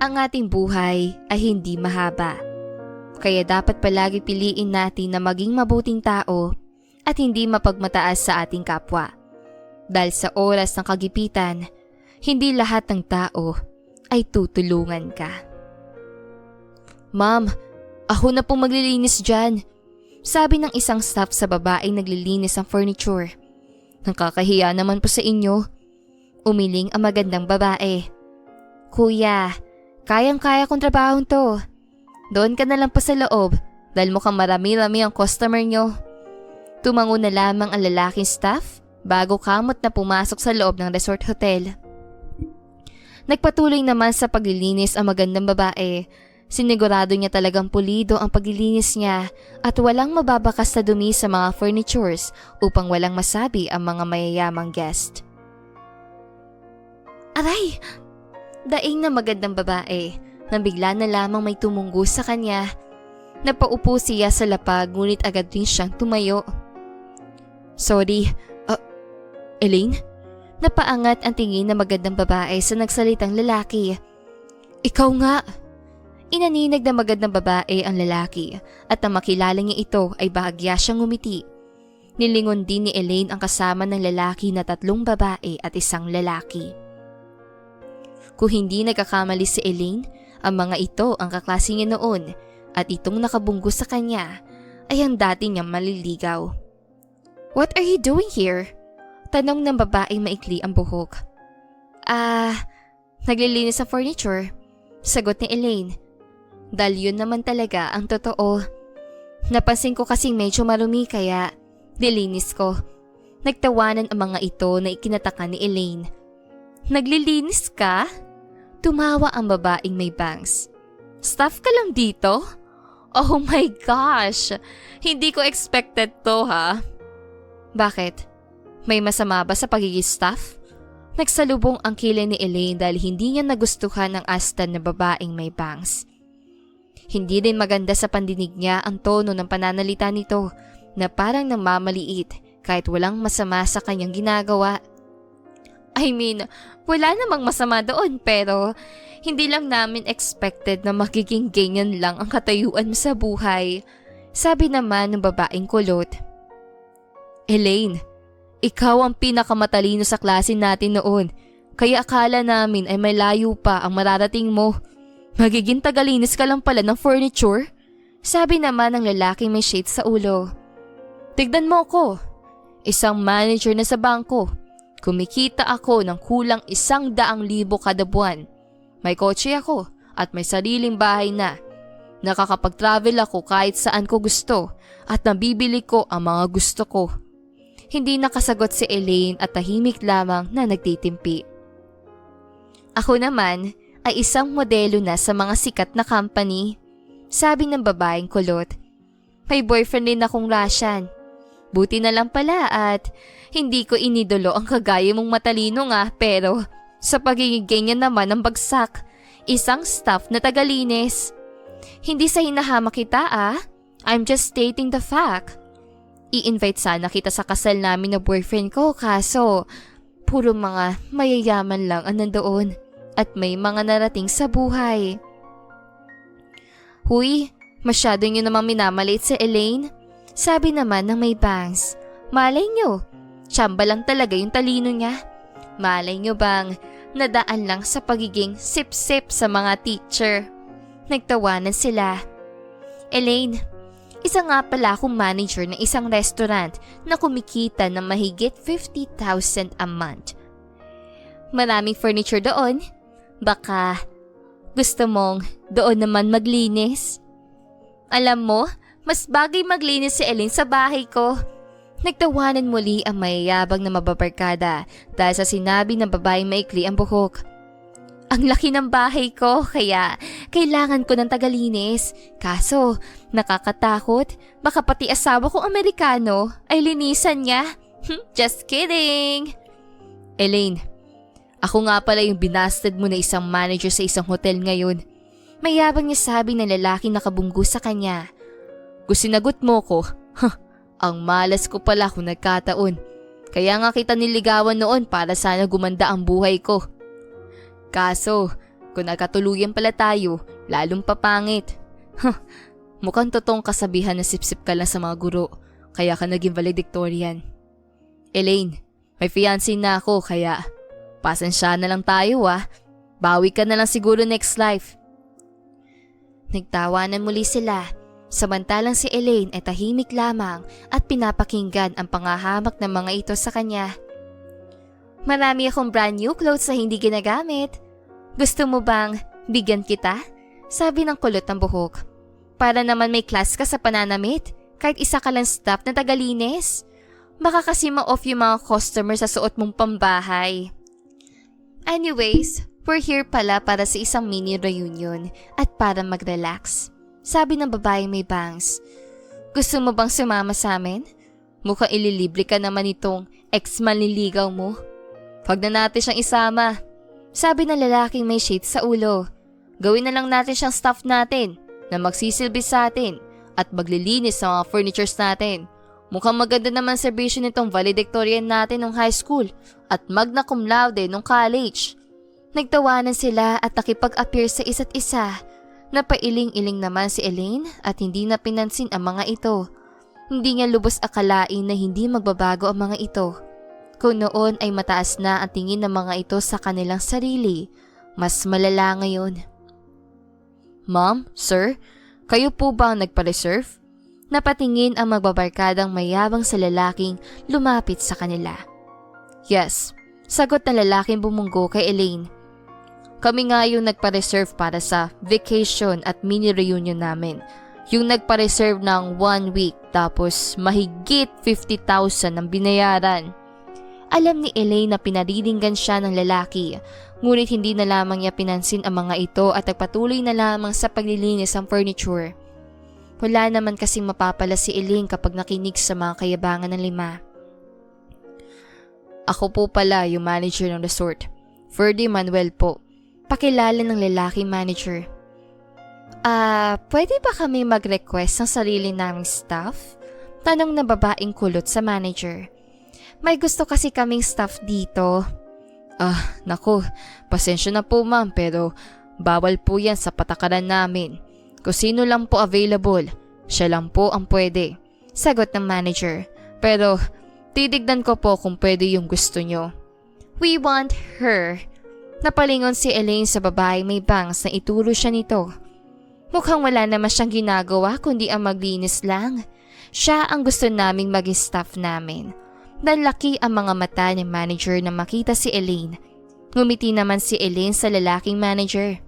ang ating buhay ay hindi mahaba. Kaya dapat palagi piliin natin na maging mabuting tao at hindi mapagmataas sa ating kapwa. Dahil sa oras ng kagipitan, hindi lahat ng tao ay tutulungan ka. Ma'am, ako na po maglilinis dyan. Sabi ng isang staff sa babaeng naglilinis ng furniture. Nakakahiya naman po sa inyo. Umiling ang magandang babae. Kuya, kayang-kaya kong trabahong to. Doon ka na lang pa sa loob dahil mukhang marami-rami ang customer nyo. Tumango na lamang ang lalaking staff bago kamot na pumasok sa loob ng resort hotel. Nagpatuloy naman sa paglilinis ang magandang babae. Sinigurado niya talagang pulido ang paglilinis niya at walang mababakas na dumi sa mga furnitures upang walang masabi ang mga mayayamang guest. Aray! Daing na magandang babae na bigla na lamang may tumunggo sa kanya. Napaupo siya sa lapag ngunit agad rin siyang tumayo. Sorry, uh, Elaine? Napaangat ang tingin na magandang babae sa nagsalitang lalaki. Ikaw nga! Inaninag na magandang babae ang lalaki at nang makilala niya ito ay bahagya siyang ngumiti. Nilingon din ni Elaine ang kasama ng lalaki na tatlong babae at isang lalaki. Kung hindi nagkakamali si Elaine, ang mga ito ang kaklase niya noon at itong nakabunggo sa kanya ay ang dati niyang maliligaw. What are you doing here? Tanong ng babaeng maikli ang buhok. Ah, naglilinis sa furniture. Sagot ni Elaine. Dahil yun naman talaga ang totoo. Napansin ko kasing medyo marumi kaya nilinis ko. Nagtawanan ang mga ito na ikinataka ni Elaine. Naglilinis ka? Tumawa ang babaeng may bangs. Staff ka lang dito? Oh my gosh! Hindi ko expected to ha. Bakit? May masama ba sa pagiging staff? Nagsalubong ang kilay ni Elaine dahil hindi niya nagustuhan ang astan na babaeng may bangs. Hindi din maganda sa pandinig niya ang tono ng pananalita nito na parang namamaliit kahit walang masama sa kanyang ginagawa. I mean, wala namang masama doon pero hindi lang namin expected na magiging ganyan lang ang katayuan mo sa buhay. Sabi naman ng babaeng kulot. Elaine, ikaw ang pinakamatalino sa klase natin noon. Kaya akala namin ay may layo pa ang mararating mo. Magiging tagalinis ka lang pala ng furniture? Sabi naman ng lalaking may shades sa ulo. Tignan mo ko. Isang manager na sa bangko. Kumikita ako ng kulang isang daang libo kada buwan. May kotse ako at may sariling bahay na. Nakakapag-travel ako kahit saan ko gusto at nabibili ko ang mga gusto ko. Hindi nakasagot si Elaine at tahimik lamang na nagtitimpi. Ako naman ay isang modelo na sa mga sikat na company. Sabi ng babaeng kulot. May boyfriend din akong Russian. Buti na lang pala at hindi ko inidolo ang kagaya mong matalino nga pero sa pagiging ganyan naman ang bagsak. Isang staff na tagalinis. Hindi sa hinahama kita ah. I'm just stating the fact. I-invite sana kita sa kasal namin na boyfriend ko kaso puro mga mayayaman lang ang nandoon at may mga narating sa buhay. Huy, masyado nyo namang minamalit sa Elaine. Sabi naman ng may bangs. Malay nyo, tsamba lang talaga yung talino niya. Malay nyo bang nadaan lang sa pagiging sip-sip sa mga teacher. Nagtawanan sila. Elaine, isa nga pala akong manager ng isang restaurant na kumikita ng mahigit 50,000 a month. Maraming furniture doon. Baka gusto mong doon naman maglinis? Alam mo, mas bagay maglinis si Elaine sa bahay ko. Nagtawanan muli ang mayayabang na mababarkada dahil sa sinabi ng babaeng maikli ang buhok. Ang laki ng bahay ko kaya kailangan ko ng tagalinis. Kaso nakakatakot baka pati asawa kong Amerikano ay linisan niya. Just kidding! Elaine, ako nga pala yung binasted mo na isang manager sa isang hotel ngayon. Mayabang niya sabi ng lalaki nakabunggo sa kanya. Kung sinagot mo ko, huh, ang malas ko pala kung nagkataon. Kaya nga kita niligawan noon para sana gumanda ang buhay ko. Kaso, Kung nagkatuluyan pala tayo, lalong papangit. Huh, mukhang totoong kasabihan na sipsip ka lang sa mga guro, kaya ka naging valedictorian. Elaine, may fiancé na ako kaya pasensya na lang tayo ah. Bawi ka na lang siguro next life. Nagtawanan muli sila, samantalang si Elaine ay tahimik lamang at pinapakinggan ang pangahamak ng mga ito sa kanya. Marami akong brand new clothes na hindi ginagamit. Gusto mo bang bigyan kita? Sabi ng kulot ng buhok. Para naman may class ka sa pananamit, kahit isa ka lang staff na tagalinis. Baka kasi ma-off yung mga customer sa suot mong pambahay. Anyways, we're here pala para sa isang mini reunion at para mag-relax. Sabi ng babaeng may bangs. Gusto mo bang sumama sa amin? Mukhang ililibre ka naman itong ex-manliligaw mo. Huwag na natin siyang isama. Sabi ng lalaking may shade sa ulo. Gawin na lang natin siyang staff natin na magsisilbi sa atin at maglilinis sa mga furnitures natin. Mukhang maganda naman serbisyo nitong valedictorian natin nung high school at magna cum laude nung college. Nagtawanan sila at nakipag-appear sa isa't isa. Napailing-iling naman si Elaine at hindi na pinansin ang mga ito. Hindi niya lubos akalain na hindi magbabago ang mga ito. Kung noon ay mataas na ang tingin ng mga ito sa kanilang sarili, mas malala ngayon. Ma'am, sir, kayo po ba ang nagpa-reserve? Napatingin ang magbabarkadang mayabang sa lalaking lumapit sa kanila. Yes, sagot ng lalaking bumunggo kay Elaine. Kami nga yung nagpa-reserve para sa vacation at mini reunion namin. Yung nagpa-reserve ng one week tapos mahigit 50,000 ang binayaran. Alam ni Elaine na pinariringgan siya ng lalaki Ngunit hindi na lamang niya pinansin ang mga ito at nagpatuloy na lamang sa paglilinis ng furniture. Wala naman kasing mapapala si Eling kapag nakinig sa mga kayabangan ng lima. Ako po pala yung manager ng resort. Ferdy Manuel po. Pakilala ng lalaki manager. Ah, uh, pwede ba kami mag-request ng sarili naming staff? Tanong na babaeng kulot sa manager. May gusto kasi kaming staff dito. Ah, naku, pasensya na po ma'am pero bawal po yan sa patakaran namin. Kung sino lang po available, siya lang po ang pwede. Sagot ng manager. Pero titignan ko po kung pwede yung gusto nyo. We want her. Napalingon si Elaine sa babae may bangs na ituro siya nito. Mukhang wala naman siyang ginagawa kundi ang maglinis lang. Siya ang gusto naming maging staff namin. Nanlaki ang mga mata ni manager na makita si Elaine. Ngumiti naman si Elaine sa lalaking manager.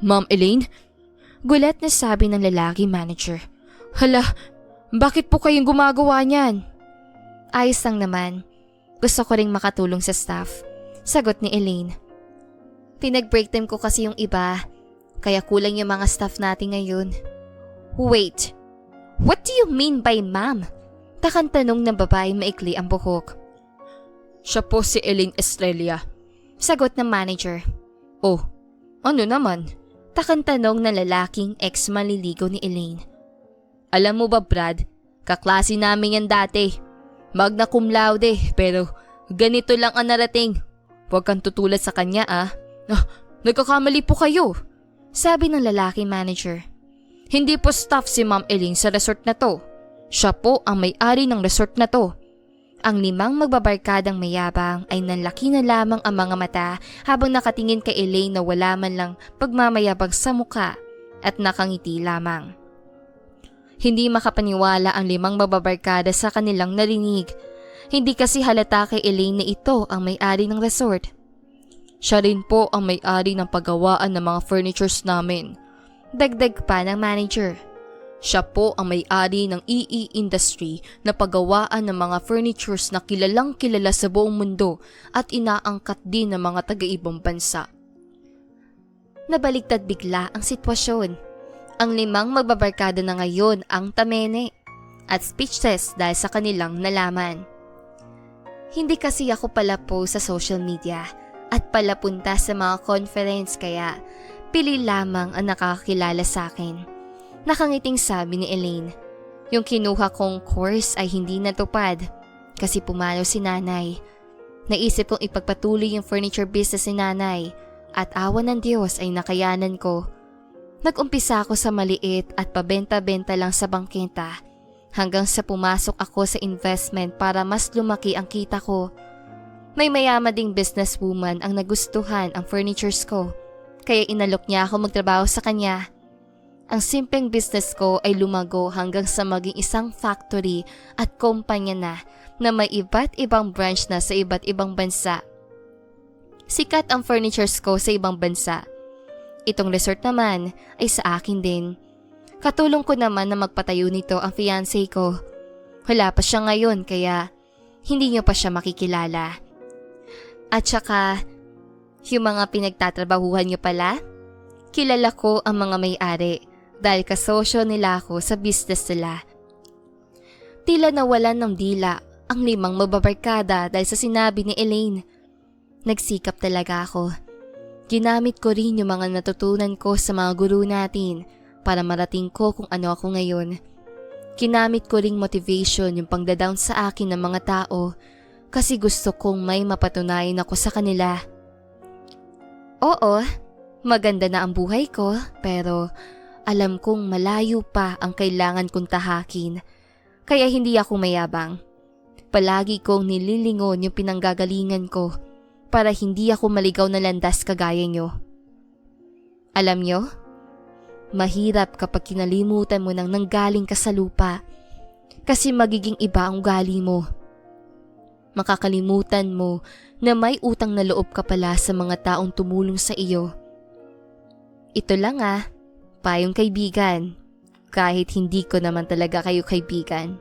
Ma'am Elaine? Gulat na sabi ng lalaki manager. Hala, bakit po kayong gumagawa niyan? Ayos lang naman. Gusto ko ring makatulong sa staff. Sagot ni Elaine. Pinag-break time ko kasi yung iba, kaya kulang yung mga staff natin ngayon. Wait, what do you mean by ma'am? Takang tanong ng babae maikli ang buhok. Siya po si Elaine Estrella. Sagot ng manager. Oh, ano naman? Takang tanong ng lalaking ex-maliligo ni Elaine. Alam mo ba Brad, kaklase namin yan dati. Magna cum laude pero ganito lang ang narating. Huwag kang tutulad sa kanya ah. ah nagkakamali po kayo. Sabi ng lalaki manager. Hindi po staff si Ma'am Elaine sa resort na to. Siya po ang may-ari ng resort na to. Ang limang magbabarkadang mayabang ay nanlaki na lamang ang mga mata habang nakatingin kay Elaine na wala man lang pagmamayabang sa muka at nakangiti lamang. Hindi makapaniwala ang limang mababarkada sa kanilang narinig. Hindi kasi halata kay Elaine na ito ang may-ari ng resort. Siya rin po ang may-ari ng paggawaan ng mga furnitures namin. Dagdag pa ng manager. Siya po ang may-ari ng EE Industry na paggawaan ng mga furnitures na kilalang kilala sa buong mundo at inaangkat din ng mga taga-ibang bansa. Nabaligtad bigla ang sitwasyon. Ang limang magbabarkada na ngayon ang tamene at speechless dahil sa kanilang nalaman. Hindi kasi ako pala po sa social media at pala punta sa mga conference kaya pili lamang ang nakakakilala sa akin. Nakangiting sabi ni Elaine. Yung kinuha kong course ay hindi natupad kasi pumalo si nanay. Naisip kong ipagpatuloy yung furniture business ni nanay At awa ng Diyos ay nakayanan ko. Nag-umpisa ako sa maliit at pabenta-benta lang sa bangketa hanggang sa pumasok ako sa investment para mas lumaki ang kita ko. May mayama ding businesswoman ang nagustuhan ang furnitures ko kaya inalok niya ako magtrabaho sa kanya. Ang simpleng business ko ay lumago hanggang sa maging isang factory at kumpanya na na may iba't ibang branch na sa iba't ibang bansa. Sikat ang furnitures ko sa ibang bansa. Itong resort naman ay sa akin din. Katulong ko naman na magpatayo nito ang fiancé ko. Wala pa siya ngayon kaya hindi niyo pa siya makikilala. At saka, yung mga pinagtatrabahuhan niyo pala, kilala ko ang mga may-ari dahil kasosyo nila ako sa business nila. Tila nawalan ng dila ang limang mababarkada dahil sa sinabi ni Elaine. Nagsikap talaga ako. Ginamit ko rin yung mga natutunan ko sa mga guru natin para marating ko kung ano ako ngayon. Ginamit ko ring motivation yung pangdadown sa akin ng mga tao kasi gusto kong may mapatunayan ako sa kanila. Oo, maganda na ang buhay ko pero alam kong malayo pa ang kailangan kong tahakin kaya hindi ako mayabang. Palagi kong nililingon yung pinanggagalingan ko para hindi ako maligaw na landas kagaya nyo. Alam nyo, mahirap kapag kinalimutan mo nang nanggaling ka sa lupa kasi magiging iba ang ugali mo. Makakalimutan mo na may utang na loob ka pala sa mga taong tumulong sa iyo. Ito lang ah, payong kaibigan, kahit hindi ko naman talaga kayo kaibigan.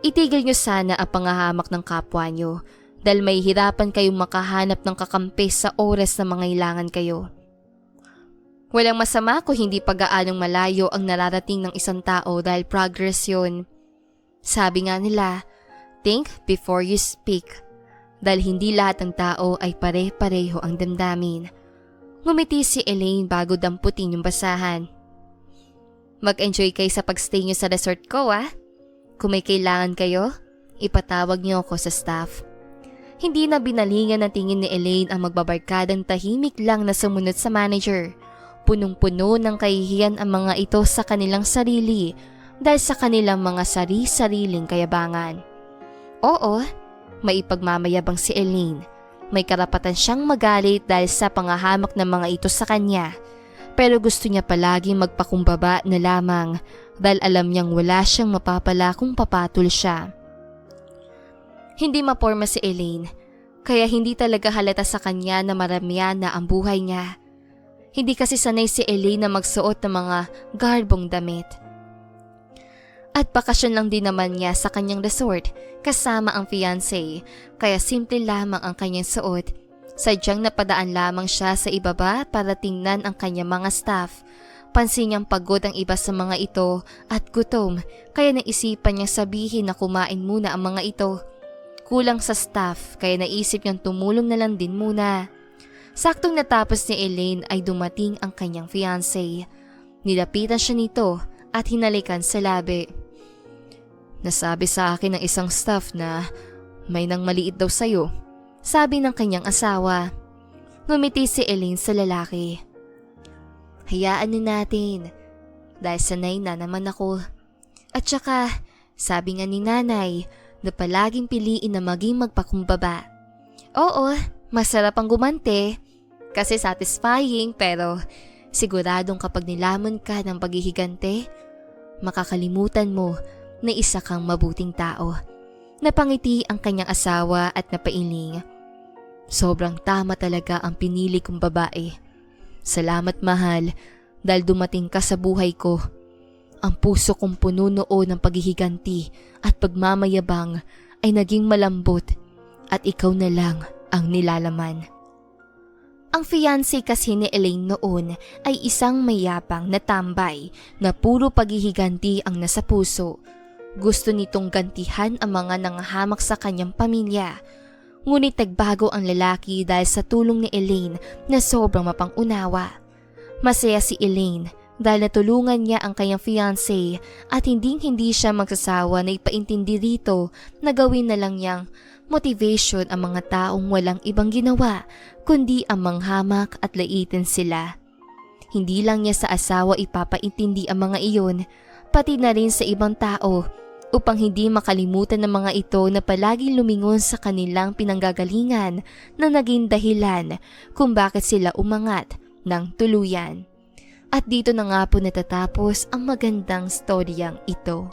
Itigil nyo sana ang pangahamak ng kapwa nyo dahil may hirapan kayong makahanap ng kakampi sa oras na mangailangan kayo. Walang masama kung hindi pag-aanong malayo ang nararating ng isang tao dahil progress yun. Sabi nga nila, think before you speak. Dahil hindi lahat ng tao ay pare-pareho ang damdamin. Ngumiti si Elaine bago damputin yung basahan. Mag-enjoy kayo sa pagstay nyo sa resort ko ah. Kung may kailangan kayo, ipatawag niyo ako sa staff. Hindi na binalingan ng tingin ni Elaine ang magbabarkadang tahimik lang na sumunod sa manager. Punong-puno ng kahihiyan ang mga ito sa kanilang sarili dahil sa kanilang mga sari-sariling kayabangan. Oo, may ipagmamayabang si Elaine. May karapatan siyang magalit dahil sa pangahamak ng mga ito sa kanya. Pero gusto niya palaging magpakumbaba na lamang dahil alam niyang wala siyang mapapala kung papatol siya. Hindi maporma si Elaine, kaya hindi talaga halata sa kanya na maramihan na ang buhay niya. Hindi kasi sanay si Elaine na magsuot ng mga garbong damit. At bakasyon lang din naman niya sa kanyang resort kasama ang fiancé, kaya simple lamang ang kanyang suot. Sadyang napadaan lamang siya sa ibaba para tingnan ang kanyang mga staff Pansin niyang pagod ang iba sa mga ito at gutom kaya naisipan niyang sabihin na kumain muna ang mga ito. Kulang sa staff kaya naisip niyang tumulong na lang din muna. Saktong natapos ni Elaine ay dumating ang kanyang fiancé. Nilapitan siya nito at hinalikan sa labi. Nasabi sa akin ng isang staff na may nang maliit daw sa'yo. Sabi ng kanyang asawa. Ngumiti si Elaine sa lalaki. Hayaan na natin. Dahil sanay na naman ako. At saka, sabi nga ni nanay na palaging piliin na maging magpakumbaba. Oo, masarap ang gumante. Kasi satisfying pero siguradong kapag nilamon ka ng paghihigante, makakalimutan mo na isa kang mabuting tao. Napangiti ang kanyang asawa at napailing. Sobrang tama talaga ang pinili kong babae. Salamat mahal dahil dumating ka sa buhay ko. Ang puso kong puno noon ng paghihiganti at pagmamayabang ay naging malambot at ikaw na lang ang nilalaman. Ang fiancé kasi ni Elaine noon ay isang mayabang na tambay na puro paghihiganti ang nasa puso. Gusto nitong gantihan ang mga nangahamak sa kanyang pamilya Ngunit nagbago ang lalaki dahil sa tulong ni Elaine na sobrang mapangunawa. Masaya si Elaine dahil natulungan niya ang kanyang fiancé at hindi hindi siya magsasawa na ipaintindi rito na gawin na lang niyang motivation ang mga taong walang ibang ginawa kundi ang manghamak at laitin sila. Hindi lang niya sa asawa ipapaintindi ang mga iyon, pati na rin sa ibang tao upang hindi makalimutan ng mga ito na palaging lumingon sa kanilang pinanggagalingan na naging dahilan kung bakit sila umangat ng tuluyan. At dito na nga po natatapos ang magandang storyang ito.